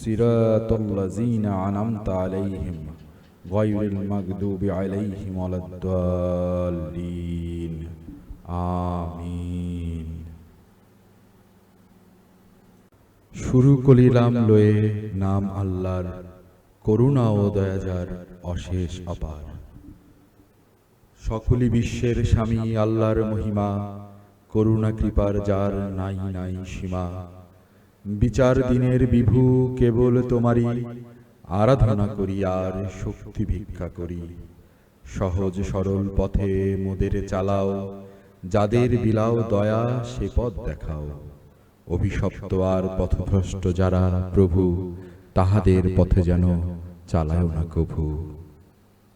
সিরাতাল্লাযীনা আন'আমতা আলাইহিম গায়রিল মাগদুবি আলাইহিম ওয়ালাদ-দাল্লিন। আমিন। শুরু করিলাম লয়ে নাম আল্লাহর করুণা ও দয়াজার অশেষ অপার সকলি বিশ্বের স্বামী আল্লাহর মহিমা, করুণা কৃপার যার নাই নাই সীমা বিচার দিনের বিভু কেবল তোমারই। আরাধনা করি আর শক্তি ভিক্ষা করি। সহজ সরল পথে মোদের চালাও। যাদের বিলাও দয়া সে পথ দেখাও। অভিশপ্ত আর পথভ্রষ্ট যারা প্রভু তাহাদের পথে যেন চালাও না কভু।